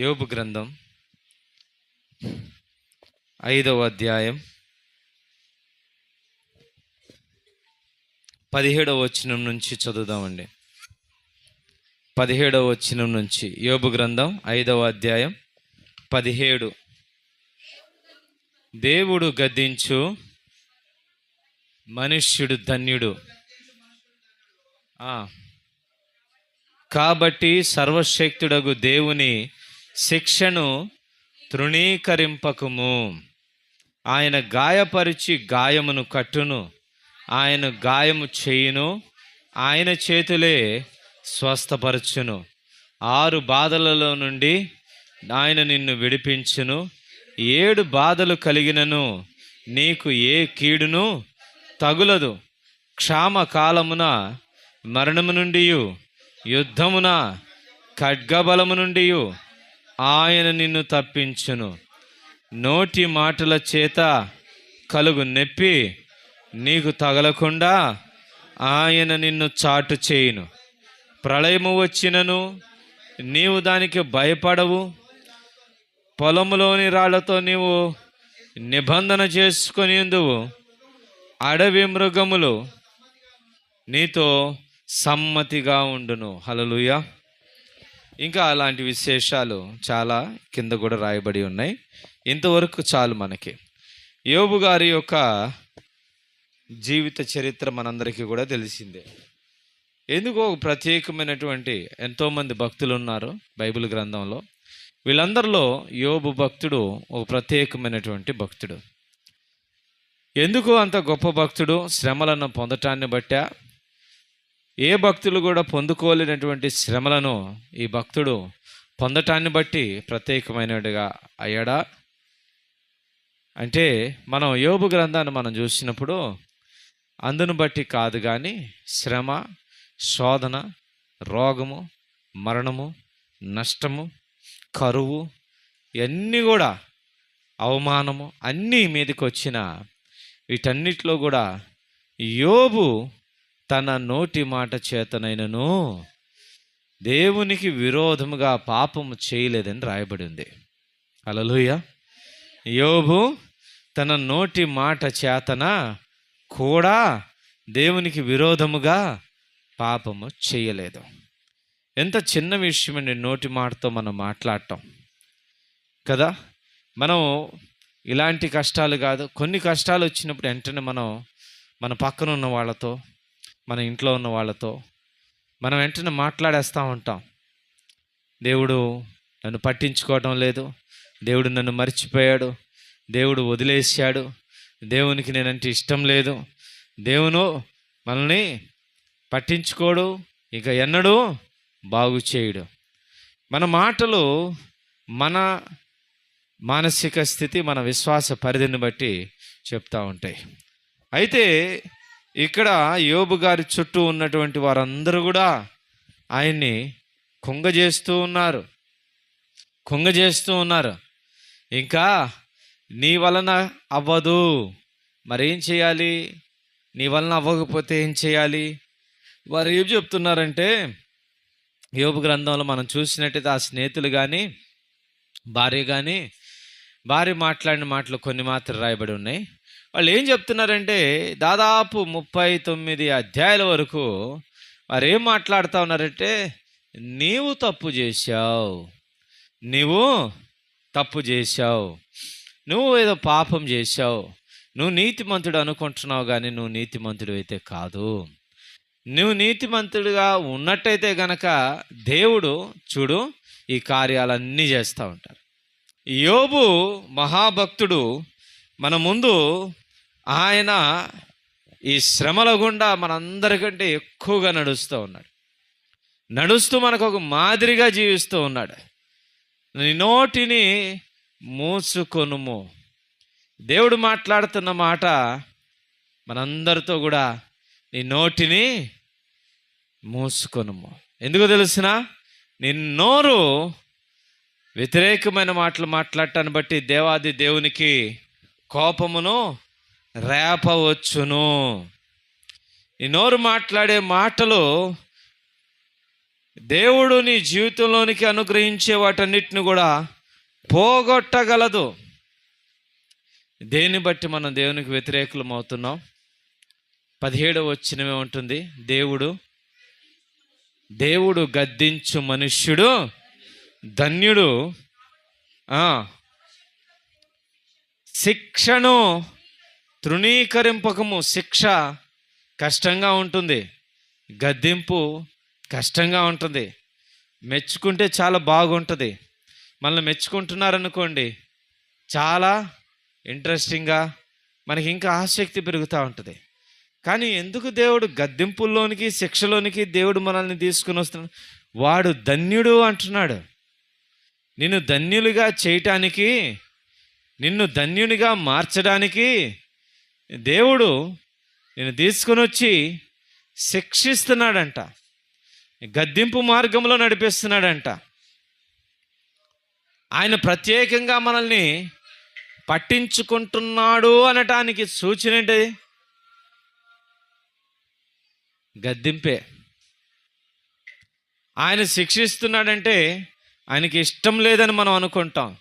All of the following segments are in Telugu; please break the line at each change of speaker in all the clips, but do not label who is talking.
యోబు గ్రంథం ఐదవ అధ్యాయం పదిహేడవ వచనం నుంచి చదువుదామండి. పదిహేడవ వచనం నుంచి యోబు గ్రంథం ఐదవ అధ్యాయం పదిహేడు. దేవుడు గద్దించు మనుష్యుడు ధన్యుడు. కాబట్టి సర్వశక్తుడగు దేవుని శిక్షను తృణీకరింపకము. ఆయన గాయపరిచి గాయమును కట్టును. ఆయన గాయము చేయును. ఆయన చేతులే స్వస్థపరచును. ఆరు బాధలలో నుండి ఆయన నిన్ను విడిపించును. ఏడు బాధలు కలిగినను నీకు ఏ కీడును తగులదు. క్షామ కాలమున మరణము నుండి యుద్ధమున ఖడ్గబలము నుండి ఆయన నిన్ను తప్పించును. నోటి మాటల చేత కలుగు నెప్పి నీకు తగలకుండా ఆయన నిన్ను చాటు చేయును. ప్రళయము వచ్చినను నీవు దానికి భయపడవు. పొలములోని రాళ్ళతో నీవు నిబంధన చేసుకొని అడవి మృగములు నీతో సమ్మతిగా ఉండును. హలలుయా ఇంకా అలాంటి విశేషాలు చాలా కింద కూడా రాయబడి ఉన్నాయి. ఇంతవరకు చాలు మనకి. యోబు గారి యొక్క జీవిత చరిత్ర మనందరికీ కూడా తెలిసిందే. ఎందుకో ఒక ప్రత్యేకమైనటువంటి ఎంతోమంది భక్తులు ఉన్నారు బైబిల్ గ్రంథంలో. వీళ్ళందరిలో యోబు భక్తుడు ఒక ప్రత్యేకమైనటువంటి భక్తుడు. ఎందుకు అంత గొప్ప భక్తుడు శ్రమలను పొందటాన్ని బట్టా ఏ భక్తులు కూడా పొందుకోలేనటువంటి శ్రమలను ఈ భక్తుడు పొందటాన్ని బట్టి ప్రత్యేకమైనట్టుగా అయ్యాడా? అంటే మనం యోబు గ్రంథాన్ని మనం చూసినప్పుడు అందును బట్టి కాదు కానీ శ్రమ శోధన రోగము మరణము నష్టము కరువు ఇవన్నీ కూడా అవమానము అన్నీ మీదకి వచ్చిన వీటన్నిటిలో కూడా యోబు తన నోటి మాట చేతనైనను దేవునికి విరోధముగా పాపము చేయలేదని రాయబడి ఉంది. అలలుయ యోబు తన నోటి మాట చేతన కూడా దేవునికి విరోధముగా పాపము చేయలేదు. ఎంత చిన్న విషయమండి నోటి మాటతో మనం మాట్లాడటం. కదా మనం ఇలాంటి కష్టాలు కాదు కొన్ని కష్టాలు వచ్చినప్పుడు వెంటనే మనం మన పక్కన ఉన్న వాళ్ళతో మన ఇంట్లో ఉన్న వాళ్ళతో మనం వెంటనే మాట్లాడేస్తూ ఉంటాం. దేవుడు నన్ను పట్టించుకోవటం లేదు. దేవుడు నన్ను మర్చిపోయాడు. దేవుడు వదిలేశాడు. దేవునికి నేనంటే ఇష్టం లేదు. దేవును మనల్ని పట్టించుకోడు. ఇక ఎన్నడూ బాగు చేయడు. మన మాటలు మన మానసిక స్థితి మన విశ్వాస పరిధిని బట్టి చెప్తూ ఉంటాయి. అయితే ఇక్కడ యోబు గారి చుట్టూ ఉన్నటువంటి వారందరూ కూడా ఆయన్ని కుంగజేస్తూ ఉన్నారు. కుంగజేస్తూ ఉన్నారు. ఇంకా నీ వలన అవ్వదు. మరేం చేయాలి? నీ వలన అవ్వకపోతే ఏం చేయాలి? వారు ఏం చెప్తున్నారంటే యోబు గ్రంథంలో మనం చూసినట్టయితే ఆ స్నేహితులు కానీ భార్య కానీ భార్య మాట్లాడిన మాటలు కొన్ని మాత్రం రాయబడి ఉన్నాయి. వాళ్ళు ఏం చెప్తున్నారంటే దాదాపు ముప్పై తొమ్మిది అధ్యాయాల వరకు వారు ఏం మాట్లాడుతూ ఉన్నారంటే నీవు తప్పు చేశావు. నీవు తప్పు చేశావు. నువ్వు ఏదో పాపం చేశావు. నువ్వు నీతిమంతుడు అనుకుంటున్నావు కానీ నువ్వు నీతిమంతుడు అయితే కాదు. నువ్వు నీతిమంతుడిగా ఉన్నట్టయితే గనక దేవుడు చూడు ఈ కార్యాలన్నీ చేస్తూ ఉంటారు యోబు మహాభక్తుడు మన ముందు ఆయన ఈ శ్రమల గుండా మనందరికంటే ఎక్కువగా నడుస్తూ ఉన్నాడు. నడుస్తూ మనకు ఒక మాదిరిగా జీవిస్తూ ఉన్నాడు. నీ నోటిని మూసుకొనుము. దేవుడు మాట్లాడుతున్న మాట మనందరితో కూడా నీ నోటిని మూసుకొనుము. ఎందుకు తెలిసిన? నీ నోరు వ్యతిరేకమైన మాటలు మాట్లాడటాన్ని బట్టి దేవాది దేవునికి కోపమును రేపవచ్చును. ఈ నోరు మాట్లాడే మాటలు దేవుడు నీ జీవితంలోనికి అనుగ్రహించే వాటన్నిటిని కూడా పోగొట్టగలదు. దేన్ని బట్టి మనం దేవునికి వ్యతిరేకులం అవుతున్నాం పదిహేడవ వచ్చినమే ఉంటుంది. దేవుడు దేవుడు గద్దించు మనుష్యుడు ధన్యుడు శిక్షను తృణీకరింపకము శిక్ష కష్టంగా ఉంటుంది. గద్దింపు కష్టంగా ఉంటుంది. మెచ్చుకుంటే చాలా బాగుంటుంది. మనల్ని మెచ్చుకుంటున్నారనుకోండి చాలా ఇంట్రెస్టింగ్గా మనకి ఇంకా ఆసక్తి పెరుగుతూ ఉంటుంది. కానీ ఎందుకు దేవుడు గద్దింపుల్లోనికి శిక్షలోనికి దేవుడు మనల్ని తీసుకుని వస్తున్నాడు? వాడు ధన్యుడు అంటున్నాడు. నిన్ను ధన్యులుగా చేయటానికి నిన్ను ధన్యునిగా మార్చడానికి దేవుడు నేను తీసుకొని వచ్చి శిక్షిస్తున్నాడంట. గద్దింపు మార్గంలో నడిపిస్తున్నాడంట. ఆయన ప్రత్యేకంగా మనల్ని పట్టించుకుంటున్నాడు అనటానికి సూచన ఏంటి? గద్దింపే. ఆయన శిక్షిస్తున్నాడంటే ఆయనకి ఇష్టం లేదని మనం అనుకుంటాం.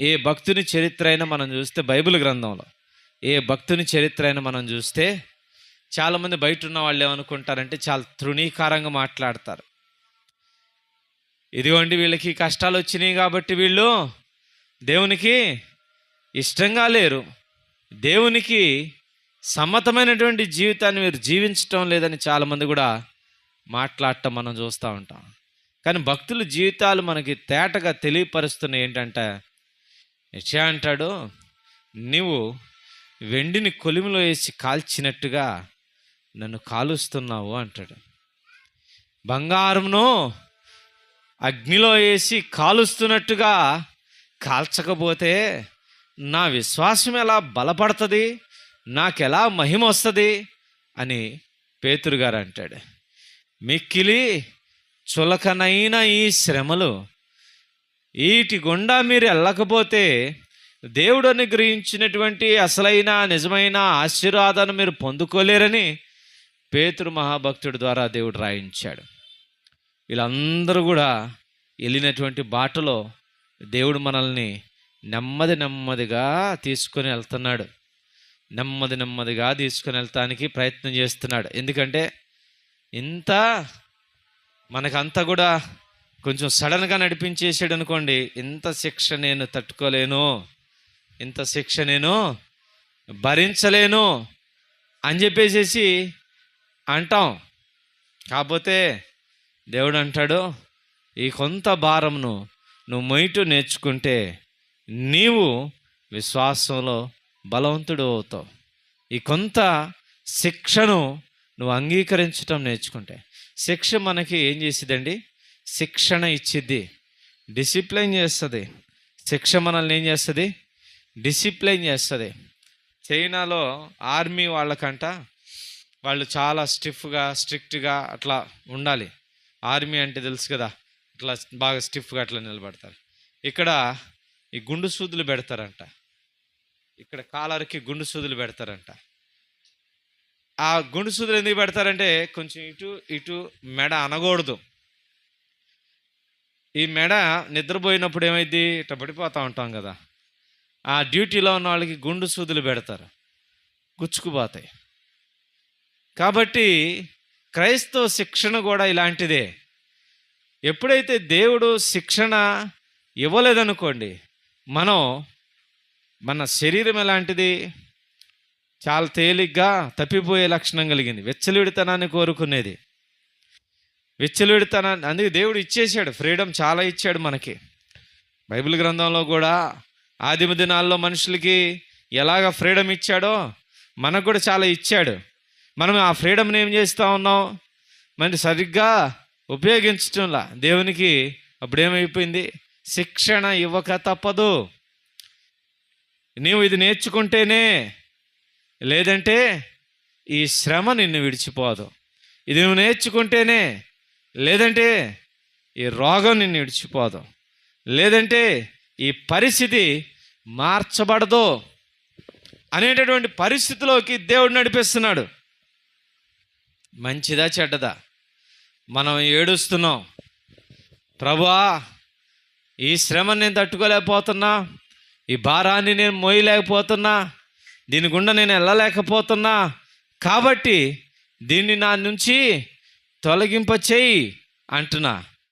ఏ భక్తుని చరిత్ర అయినా మనం చూస్తే బైబిల్ గ్రంథంలో. ఏ భక్తుని చరిత్ర అయినా మనం చూస్తే చాలామంది బయట ఉన్న వాళ్ళు ఏమనుకుంటారంటే చాలా తృణీకారంగా మాట్లాడతారు. ఇదిగోండి వీళ్ళకి కష్టాలు వచ్చినాయి కాబట్టి వీళ్ళు దేవునికి ఇష్టంగా లేరు. దేవునికి సమ్మతమైనటువంటి జీవితాన్ని మీరు జీవించటం లేదని చాలామంది కూడా మాట్లాడటం మనం చూస్తూ ఉంటాం. కానీ భక్తుల జీవితాలు మనకి తేటగా తెలియపరుస్తున్నాయి ఏంటంటే యెషయా అంటాడు నీవు వెండిని కొలిమిలో వేసి కాల్చినట్టుగా నన్ను కాలుస్తున్నావు అంటాడు. బంగారంను అగ్నిలో వేసి కాలుస్తున్నట్టుగా కాల్చకపోతే నా విశ్వాసం ఎలా బలపడుతుంది? నాకెలా మహిమ వస్తుంది? అని పేతురు గారు అంటాడు. మిక్కిలి చులకనైన ఈ శ్రమలు వీటి గుండా మీరు వెళ్ళకపోతే దేవుడు అనుగ్రహించినటువంటి అసలైన నిజమైన ఆశీర్వాదాన్ని మీరు పొందుకోలేరని పేతురు మహాభక్తుడి ద్వారా దేవుడు రాయించాడు. వీళ్ళందరూ కూడా వెళ్ళినటువంటి బాటలో దేవుడు మనల్ని నెమ్మది నెమ్మదిగా తీసుకొని వెళ్తున్నాడు. నెమ్మది నెమ్మదిగా తీసుకొని వెళ్తానికి ప్రయత్నం చేస్తున్నాడు. ఎందుకంటే ఇంత మనకంతా కూడా కొంచెం సడన్గా నడిపించేసాడు అనుకోండి ఇంత శిక్ష నేను తట్టుకోలేను. ఇంత శిక్ష నేను భరించలేను అని చెప్పేసేసి అంటాం. కాకపోతే దేవుడు అంటాడు ఈ కొంత భారంను నువ్వు మొయిటు నేర్చుకుంటే నీవు విశ్వాసంలో బలవంతుడు అవుతావు. ఈ కొంత శిక్షను నువ్వు అంగీకరించటం నేర్చుకుంటే. శిక్ష మనకి ఏం చేసిద్దండి? శిక్షణ ఇచ్చిద్ది. డిసిప్లైన్ చేస్తుంది. శిక్ష మనల్ని ఏం చేస్తుంది? డిసిప్లైన్ చేస్తుంది. చైనాలో ఆర్మీ వాళ్ళకంట వాళ్ళు చాలా స్టిఫ్గా స్ట్రిక్ట్గా అట్లా ఉండాలి. ఆర్మీ అంటే తెలుసు కదా ఇట్లా బాగా స్టిఫ్గా అట్లా నిలబడతారు. ఇక్కడ ఈ గుండు సూదులు పెడతారంట. ఇక్కడ కాలర్కి గుండు సూదులు పెడతారంట. ఆ గుండు సూదులు ఎందుకు పెడతారంటే కొంచెం ఇటు ఇటు మెడ అనకూడదు. ఈ మెడ నిద్రపోయినప్పుడు ఏమైంది ఇట్లా పడిపోతూ ఉంటాం కదా. ఆ డ్యూటీలో ఉన్న వాళ్ళకి గుండు సూదులు పెడతారు. గుచ్చుకుపోతాయి. కాబట్టి క్రైస్తవ శిక్షణ కూడా ఇలాంటిదే. ఎప్పుడైతే దేవుడు శిక్షణ ఇవ్వలేదనుకోండి మనం మన శరీరం ఎలాంటిది? చాలా తేలిగ్గా తప్పిపోయే లక్షణం కలిగింది. వెచ్చలిడితనాన్ని కోరుకునేది. విచ్చలవిడితనాన్ని అందుకే దేవుడు ఇచ్చేసాడు ఫ్రీడమ్ చాలా ఇచ్చాడు మనకి. బైబిల్ గ్రంథంలో కూడా ఆదిమ దినాల్లో మనుషులకి ఎలాగ ఫ్రీడమ్ ఇచ్చాడో మనకు కూడా చాలా ఇచ్చాడు. మనం ఆ ఫ్రీడమ్ని ఏం చేస్తూ ఉన్నాం? మరి సరిగ్గా ఉపయోగించటంలా. దేవునికి అప్పుడు ఏమైపోయింది? శిక్షణ ఇవ్వక తప్పదు. నీవు ఇది నేర్చుకుంటేనే లేదంటే ఈ శ్రమ నిన్ను విడిచిపోదు. ఇది నువ్వు నేర్చుకుంటేనే లేదంటే ఈ రోగం నిన్ను విడిచిపోదు. లేదంటే ఈ పరిస్థితి మార్చబడదు అనేటటువంటి పరిస్థితిలోకి దేవుడు నడిపిస్తున్నాడు. మంచిదా చెడ్డదా? మనం ఏడుస్తున్నాం. ప్రభువా ఈ శ్రమ నేను తట్టుకోలేకపోతున్నా ఈ భారాన్ని నేను మోయలేకపోతున్నా దీని గుండా నేను వెళ్ళలేకపోతున్నా కాబట్టి దీన్ని నా నుంచి తొలగింప చేయి అంటున్నా.